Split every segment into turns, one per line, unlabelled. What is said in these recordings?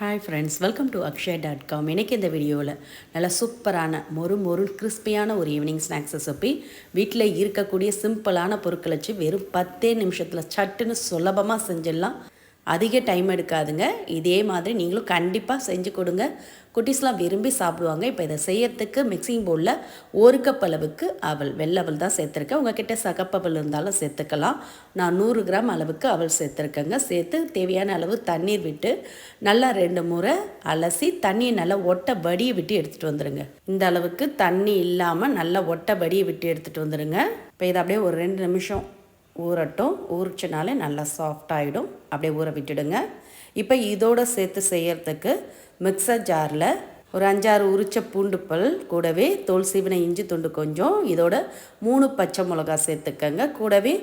Hi friends welcome to Akshay dot com இன்றைக்கி இந்த வீடியோவில் நல்லா சூப்பரான மொறு மொறு கிறிஸ்பியான ஒரு ஈவினிங் ஸ்நாக்ஸ் ரெசிபி வீட்டில் இருக்கக்கூடிய சிம்பிளான பொருட்களை வச்சு வெறும் பத்தே நிமிஷத்தில் சட்டுன்னு சுலபமாக செஞ்சிடலாம். அதிக டைம் எடுக்காதுங்க. இதே மாதிரி நீங்களும் கண்டிப்பாக செஞ்சு கொடுங்க. குட்டீஸ்லாம் விரும்பி சாப்பிடுவாங்க. இப்போ இதை செய்யறதுக்கு மிக்சிங் பவுலில் ஒரு கப் அளவுக்கு அவல் வெள்ளவல் தான் சேர்த்துருக்கேன். உங்ககிட்ட சகப்பவல் இருந்தாலும் சேர்த்துக்கலாம். நான் நூறு கிராம் அளவுக்கு அவல் சேர்த்துருக்கேங்க. சேர்த்து தேவையான அளவு தண்ணீர் விட்டு நல்லா ரெண்டு முறை அலசி தண்ணியை நல்லா ஒட்டை வடியை விட்டு எடுத்துகிட்டு வந்துடுங்க இந்த அளவுக்கு தண்ணி இல்லாமல் நல்லா ஒட்டை வடியை விட்டு எடுத்துகிட்டு வந்துடுங்க இப்போ இதை அப்படியே ஒரு ரெண்டு நிமிஷம் ஊறட்டும். ஊறிச்சினாலே நல்லா சாஃப்டாகிடும் அப்படியே ஊற விட்டுடுங்க. இப்போ இதோடு சேர்த்து செய்யறதுக்கு மிக்சர் ஜாரில் ஒரு அஞ்சாறு உரிச்ச பூண்டு பல் கூடவே தோல் சீவின இஞ்சி துண்டு கொஞ்சம் இதோட மூணு பச்சை மிளகா சேர்த்துக்கங்க. கூடவே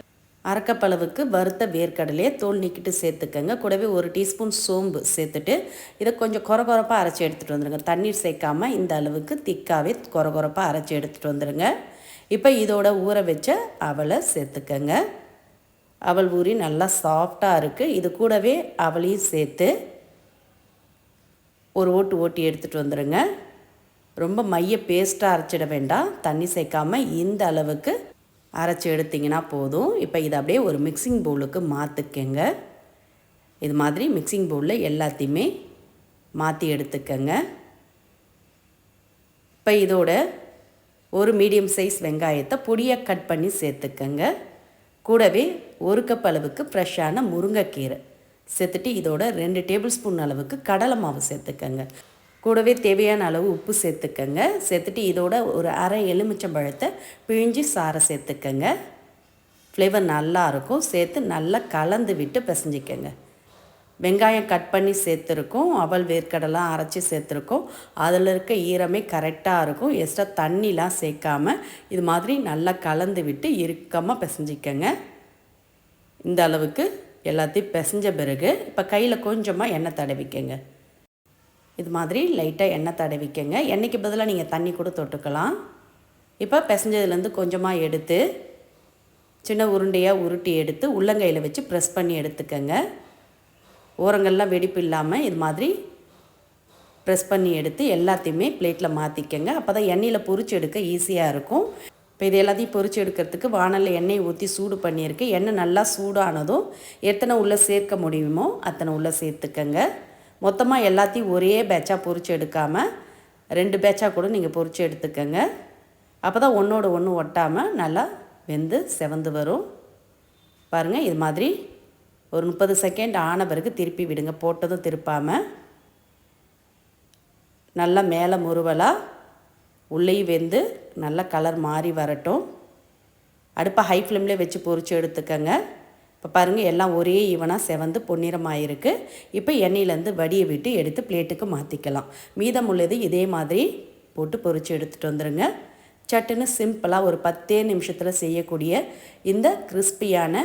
அரைக்கப்பளவுக்கு வறுத்த வேர்க்கடலையே தோல் நீக்கிட்டு சேர்த்துக்கங்க. கூடவே ஒரு டீஸ்பூன் சோம்பு சேர்த்துட்டு இதை கொஞ்சம் குறை குறப்பாக அரைச்சி எடுத்துகிட்டு வந்துடுங்க தண்ணீர் சேர்க்காமல் இந்த அளவுக்கு திக்காகவே குறை குறப்பாக அரைச்சி எடுத்துகிட்டு வந்துடுங்க இப்போ இதோட ஊற வச்ச அவளை சேர்த்துக்கங்க. அவள் ஊறி நல்லா சாஃப்டாக இருக்குது இது கூடவே அவளையும் சேர்த்து ஒரு ஓட்டு ஓட்டி எடுத்துகிட்டு வந்துடுங்க ரொம்ப மைய பேஸ்ட்டாக அரைச்சிட வேண்டாம். தண்ணி சேர்க்காமல் இந்த அளவுக்கு அரைச்சி எடுத்திங்கன்னா போதும். இப்போ இதை அப்படியே ஒரு மிக்சிங் பவுலுக்கு மாற்றுக்கங்க இது மாதிரி மிக்சிங் பவுலில் எல்லாத்தையுமே மாற்றி எடுத்துக்கங்க. இப்போ இதோட ஒரு மீடியம் சைஸ் வெங்காயத்தை பொடியாக கட் பண்ணி சேர்த்துக்கங்க. கூடவே ஒரு கப் அளவுக்கு ஃப்ரெஷ்ஷான முருங்கைக்கீரை. சேர்த்துட்டு இதோட ரெண்டு டேபிள் ஸ்பூன் அளவுக்கு கடலை மாவு சேர்த்துக்கங்க. கூடவே தேவையான அளவு உப்பு சேர்த்துக்கங்க. சேர்த்துட்டு இதோட ஒரு அரை எலுமிச்சம்பழத்தை பிழிஞ்சு சாரை சேர்த்துக்கங்க. ஃப்ளேவர் நல்லாயிருக்கும் சேர்த்து நல்லா கலந்து விட்டு பிசைஞ்சிக்கங்க. வெங்காயம் கட் பண்ணி சேர்த்துருக்கோம் அவல் வேர்க்கடலாம் அரைச்சி சேர்த்துருக்கோம். அதில் இருக்க ஈரமே கரெக்டாக இருக்கும். எக்ஸ்ட்ரா தண்ணிலாம் சேர்க்காமல் இது மாதிரி நல்லா கலந்து விட்டு இறுக்கமாக பிசைஞ்சிக்கங்க. இந்த அளவுக்கு எல்லாத்தையும் பிசைஞ்ச பிறகு இப்போ கையில் கொஞ்சமாக எண்ணெய் தடவிக்கங்க. இது மாதிரி லைட்டாக எண்ணெய் தடவிக்கங்க. எண்ணெய்க்கு பதிலாக நீங்கள் தண்ணி கூட தொட்டுக்கலாம். இப்போ பிசைஞ்சதுலேருந்து கொஞ்சமாக எடுத்து சின்ன உருண்டையாக உருட்டி எடுத்து உள்ளங்கையில் வச்சு ப்ரெஸ் பண்ணி எடுத்துக்கங்க. ஓரங்கள்லாம் வெடிப்பு இல்லாமல் இது மாதிரி ப்ரெஸ் பண்ணி எடுத்து எல்லாத்தையுமே பிளேட்டில் மாற்றிக்கங்க அப்போ தான் எண்ணெயில் பொறிச்சு எடுக்க ஈஸியாக இருக்கும். இப்போ இது எல்லாத்தையும் பொறிச்சு எடுக்கிறதுக்கு வானலில் எண்ணெய் ஊற்றி சூடு பண்ணியிருக்கு. எண்ணெய் நல்லா சூடானதும் எத்தனை உள்ளே சேர்க்க முடியுமோ அத்தனை உள்ளே சேர்த்துக்கங்க. மொத்தமாக எல்லாத்தையும் ஒரே பேட்சாக பொறிச்சு எடுக்காமல் ரெண்டு பேட்சாக கூட நீங்கள் பொறிச்சு எடுத்துக்கங்க. அப்போ தான் ஒன்றோட ஒன்று ஒட்டாமல் நல்லா வெந்து செவந்து வரும். பாருங்கள் இது மாதிரி ஒரு முப்பது செகண்ட் ஆன பிறகு திருப்பி விடுங்க. போட்டதும் திருப்பாமல் நல்லா மேலே முருவலாக உள்ளேயும் வெந்து நல்லா கலர் மாறி வரட்டும். அடுப்பை ஹை ஃப்ளேம்லேயே வச்சு பொறிச்சு எடுத்துக்கோங்க. இப்போ பாருங்கள் எல்லாம் ஒரே ஈவனாக செவந்து பொன்னிறமாயிருக்கு. இப்போ எண்ணெயிலேருந்து வடியை விட்டு எடுத்து பிளேட்டுக்கு மாற்றிக்கலாம் மீதம் உள்ளது இதே மாதிரி போட்டு பொறிச்சு எடுத்துகிட்டு வந்துடுங்க சட்டுன்னு சிம்பிளாக ஒரு பத்தே நிமிஷத்தில் செய்யக்கூடிய இந்த கிறிஸ்பியான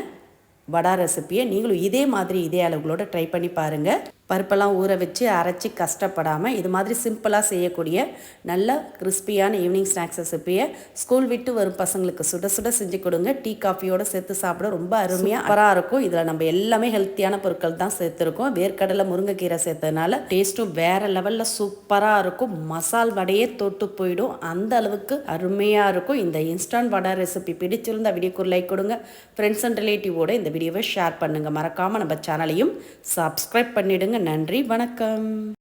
வடா ரெசிப்பியை நீங்களும் இதே மாதிரி இதே அளவுகளோட ட்ரை பண்ணி பாருங்கள் பருப்பெல்லாம் ஊற வச்சு அரைச்சி கஷ்டப்படாமல் இது மாதிரி சிம்பிளாக செய்யக்கூடிய நல்ல கிறிஸ்பியான ஈவினிங் ஸ்நாக்ஸ் ரெசிப்பியை ஸ்கூல் விட்டு வரும் பசங்களுக்கு சுட சுட செஞ்சு கொடுங்க. டீ காஃபியோடு சேர்த்து சாப்பிட ரொம்ப அருமையாக அறாக இருக்கும். இதில் நம்ம எல்லாமே ஹெல்த்தியான பொருட்கள் தான் சேர்த்துருக்கோம். வேர்க்கடலை முருங்கைக்கீரை சேர்த்ததுனால டேஸ்ட்டும் வேறு லெவலில் சூப்பராக இருக்கும். மசால் வடையே தொட்டு போயிடும். அந்த அளவுக்கு அருமையாக இருக்கும். இந்த இன்ஸ்டன்ட் வடை ரெசிபி பிடிச்சிருந்த வீடியோக்கு லைக் கொடுங்க. ஃப்ரெண்ட்ஸ் அண்ட் ரிலேட்டிவோட இந்த வீடியோவை ஷேர் பண்ணுங்கள் மறக்காமல் நம்ம சேனலையும் சப்ஸ்கிரைப் பண்ணிவிடுங்க நன்றி வணக்கம்.